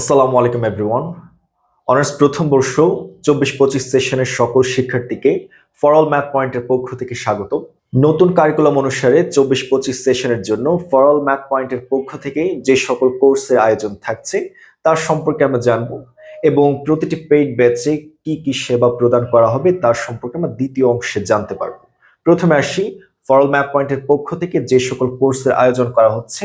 আসসালামু আলাইকুম everyone honours প্রথম বর্ষ, চব্বিশ পঁচিশ সেশনের সকল শিক্ষার্থীকে ফরল ম্যাথ পয়েন্টের পক্ষ থেকে স্বাগত নতুন কারিকুলাম অনুসারে চব্বিশ পঁচিশ সেশনের জন্য ফরল ম্যাথ পয়েন্টের পক্ষ থেকে যে সকল কোর্সের আয়োজন থাকছে, তার সম্পর্কে আমরা জানব এবং প্রতিটি পেইড ব্যাচে কি কি সেবা প্রদান করা হবে তার সম্পর্কে আমরা দ্বিতীয় অংশে জানতে পারব। প্রথমে আসি ফরল ম্যাথ পয়েন্টের পক্ষ থেকে যে সকল কোর্সের আয়োজন করা হচ্ছে,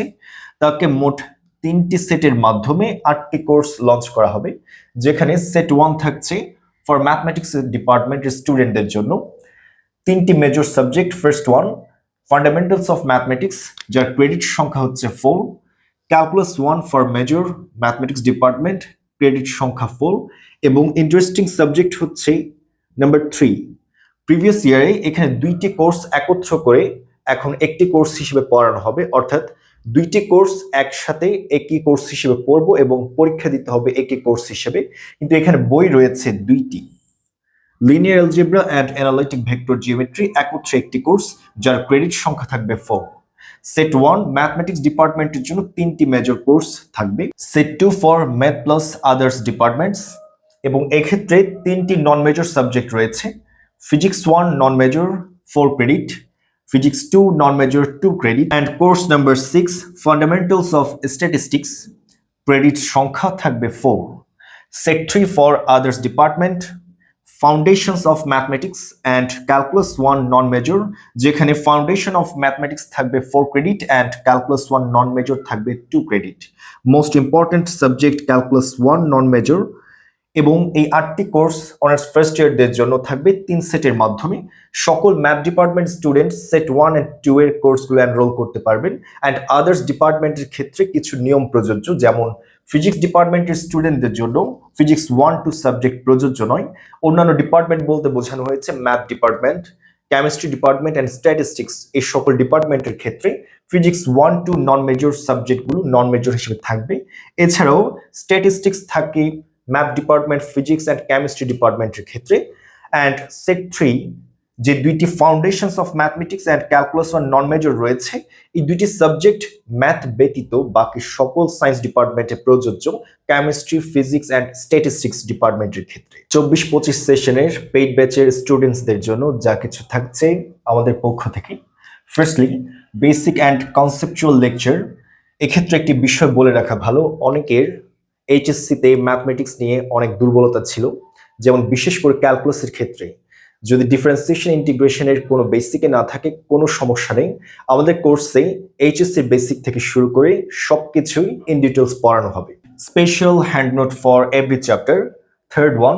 তাকে মোট তিনটি সেটের মাধ্যমে আটটি কোর্স লঞ্চ করা হবে, যেখানে সেট ওয়ান থাকছে ফর ম্যাথমেটিক্স ডিপার্টমেন্টের স্টুডেন্টদের জন্য। তিনটি major subject first one fundamentals of mathematics যার ক্রেডিট সংখ্যা হচ্ছে four calculus one for major mathematics department credit সংখ্যা ফোর এবং ইন্টারেস্টিং সাবজেক্ট হচ্ছে নাম্বার থ্রি প্রিভিয়াস ইয়ারে এখানে দুইটি কোর্স একত্র করে এখন একটি কোর্স হিসেবে পড়ানো হবে, অর্থাৎ দুইটি কোর্স একসাথে একই কোর্স হিসেবে পড়ব এবং পরীক্ষা দিতে হবে একই কোর্স হিসেবে। কিন্তু এখানে বই রয়েছে দুইটি। Linear algebra and analytic vector geometry একত্রে একটি কোর্স, যার ক্রেডিট সংখ্যা থাকবে ফোর সেট ওয়ান ম্যাথমেটিক্স ডিপার্টমেন্টের জন্য তিনটি মেজর কোর্স থাকবে। Set two for math plus others departments এবং এক্ষেত্রে তিনটি নন মেজর সাবজেক্ট রয়েছে। Physics one non major four credit physics 2 non-major 2 credit and course number 6 fundamentals of statistics credit সংখ্যা থাকবে 4 set 3 for others department foundations of mathematics and calculus 1 non-major যেখানে foundation of mathematics থাকবে 4 credit and calculus 1 non-major থাকবে 2 credit most important subject calculus 1 non-major এবং এই আটটি course honours first ইয়ারদের জন্য থাকবে তিন সেটের মাধ্যমে। সকল math department student set one and two এর কোর্সগুলো এনরোল করতে পারবেন অ্যান্ড আদার্স ডিপার্টমেন্টের ক্ষেত্রে কিছু নিয়ম প্রযোজ্য, যেমন ফিজিক্স ডিপার্টমেন্টের স্টুডেন্টদের জন্য ফিজিক্স ওয়ান টু সাবজেক্ট প্রযোজ্য নয়। অন্যান্য ডিপার্টমেন্ট বলতে বোঝানো হয়েছে math department chemistry department and statistics এই সকল ডিপার্টমেন্টের ক্ষেত্রে physics one two non major সাবজেক্টগুলো নন মেজর হিসেবে থাকবে। এছাড়াও স্ট্যাটিস্টিক্স থাকে math department, physics and chemistry ডিপার্টমেন্টের ক্ষেত্রে। অ্যান্ড সেট থ্রি, যে দুইটি foundations of mathematics and calculus one non major রয়েছে, এই দুইটি সাবজেক্ট ম্যাথ ব্যতীত বাকি সকল সায়েন্স ডিপার্টমেন্টে প্রযোজ্য কেমিস্ট্রি ফিজিক্স অ্যান্ড স্ট্যাটিস্টিক্স ডিপার্টমেন্টের ক্ষেত্রে। চব্বিশ পঁচিশ সেশনের পেইড ব্যাচের স্টুডেন্টসদের জন্য যা কিছু থাকছে আমাদের পক্ষ থেকে। Firstly basic and conceptual lecture এক্ষেত্রে একটি বিষয় বলে রাখা ভালো, অনেকের এইচএসসিতে ম্যাথমেটিক্স নিয়ে অনেক দুর্বলতা ছিল, যেমন বিশেষ করে ক্যালকুলাসের ক্ষেত্রে। যদি ডিফারেন্সিয়েশন ইন্টিগ্রেশনের কোনো বেসিকে না থাকে, কোনো সমস্যা নেই। আমাদের কোর্সে এইচএসসি বেসিক থেকে শুরু করে সব কিছুই ইন ডিটেলস পড়ানো হবে। Special hand note for every chapter third one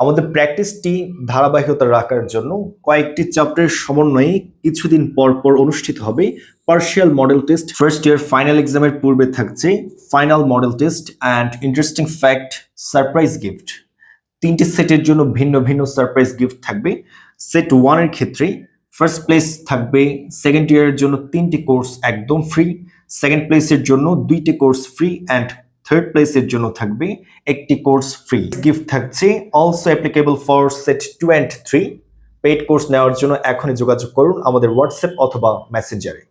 আমাদের প্র্যাকটিসটি ধারাবাহিকতা রাখার জন্য কয়েকটি চ্যাপ্টারের সমন্বয়ে কিছুদিন পর পর অনুষ্ঠিত হবে। Partial model test first year final এক্সামের পূর্বে থাকছে final model test and interesting fact surprise gift তিনটি সেটের জন্য ভিন্ন ভিন্ন সারপ্রাইজ গিফট থাকবে। সেট ওয়ানের ক্ষেত্রে ফার্স্ট প্লেস থাকবে সেকেন্ড ইয়ারের জন্য তিনটি কোর্স একদম ফ্রি সেকেন্ড প্লেসের জন্য দুইটি কোর্স ফ্রি অ্যান্ড থার্ড প্লেসের জন্য থাকবে একটি কোর্স ফ্রি গিফট থাকছে also applicable for set two and three paid course নেওয়ার জন্য এখনই যোগাযোগ করুন আমাদের হোয়াটসঅ্যাপ অথবা মেসেঞ্জারে